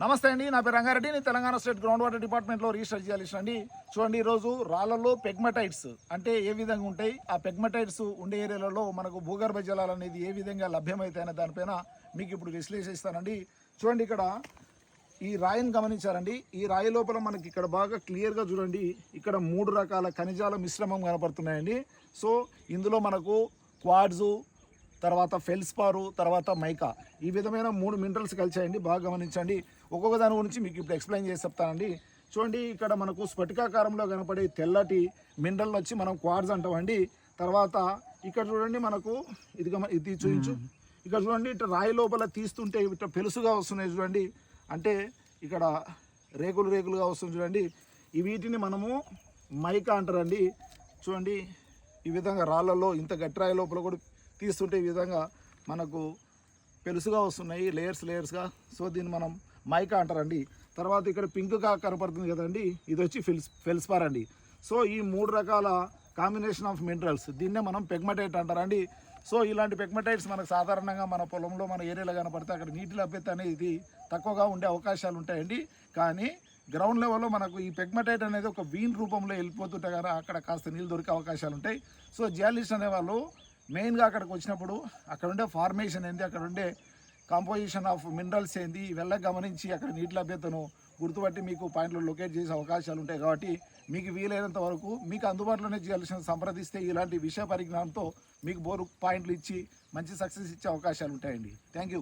నమస్తే అండి నా పేరు రంగారెడ్డి. నేను తెలంగాణ స్టేట్ గ్రౌండ్ వాటర్ డిపార్ట్మెంట్లో రీసెర్చ్ చేయాల్సిన అండి. చూడండి ఈరోజు రాళ్ళల్లో పెగ్మటైట్స్ అంటే ఏ విధంగా ఉంటాయి? ఆ పెగ్మటైట్స్ ఉండే ఏరియాలలో మనకు భూగర్భ జలాలు అనేది ఏ విధంగా లభ్యమవుతాయనే దానిపైన మీకు ఇప్పుడు విశ్లేషిస్తానండి. చూడండి ఇక్కడ ఈ రాయిని గమనించారండి. ఈ రాయి లోపల మనకి ఇక్కడ బాగా క్లియర్గా చూడండి ఇక్కడ మూడు రకాల ఖనిజాల మిశ్రమం కనపడుతున్నాయండి. సో ఇందులో మనకు క్వాడ్జు తర్వాత ఫెల్స్పారు తర్వాత మైకా. ఈ విధమైన మూడు మినరల్స్ కలిసాయండి బాగా గమనించండి. ఒక్కొక్క దాని గురించి మీకు ఇప్పుడు ఎక్స్ప్లెయిన్ చేసి చెప్తానండి. చూడండి ఇక్కడ మనకు స్ఫటికాకారంలో కనపడే తెల్లటి మినరల్ వచ్చి మనం క్వాడ్స్ అంటామండి. తర్వాత ఇక్కడ చూడండి మనకు ఇది ఇది చూపించు. ఇక్కడ చూడండి ఇట్లా రాయి లోపల తీస్తుంటే ఇట్లా పెలుసుగా వస్తున్నాయి చూడండి. అంటే ఇక్కడ రేకులు రేకులుగా వస్తుంది చూడండి. ఈ వీటిని మనము మైకా అంటారండి. చూడండి ఈ విధంగా రాళ్ళలో ఇంత గట్టి రాయి లోపల కూడా తీస్తుంటే ఈ విధంగా మనకు పెలుసుగా వస్తున్నాయి లేయర్స్ లేయర్స్గా సో దీన్ని మనం మైకా అంటారండి. తర్వాత ఇక్కడ పింక్గా కనపడుతుంది కదండి. ఇది వచ్చి ఫెల్స్ ఫెల్స్పార్ అండి. సో ఈ మూడు రకాల కాంబినేషన్ ఆఫ్ మినరల్స్ దీన్నే మనం పెగ్మటైట్ అంటారండి. సో ఇలాంటి పెగ్మటైట్స్ మనకు సాధారణంగా మన పొలంలో మన ఏరియాలో కనపడితే అక్కడ నీటి లభ్యత అనేది తక్కువగా ఉండే అవకాశాలు ఉంటాయండి. కానీ గ్రౌండ్ లెవెల్లో మనకు ఈ పెగ్మటైట్ అనేది ఒక వీన్ రూపంలో వెళ్ళిపోతుంటే కానీ అక్కడ కాస్త నీళ్ళు దొరికే అవకాశాలు ఉంటాయి. సో జియాలిస్ట్ అనే వాళ్ళు మెయిన్గా అక్కడికి వచ్చినప్పుడు అక్కడ ఉండే ఫార్మేషన్ ఏంది? అక్కడ ఉండే కాంపోజిషన్ ఆఫ్ మినరల్స్ ఏంది? ఇవెల్లా గమనించి అక్కడ నీటి లభ్యతను గుర్తుపట్టి మీకు పాయింట్లు లొకేట్ చేసే అవకాశాలు ఉంటాయి కాబట్టి మీకు వీలైనంత వరకు మీకు అందుబాటులోనే చేయాల్సిన సంప్రదిస్తే ఇలాంటి విషయ పరిజ్ఞానంతో మీకు బోరు పాయింట్లు ఇచ్చి మంచి సక్సెస్ ఇచ్చే అవకాశాలు ఉంటాయండి. Thank you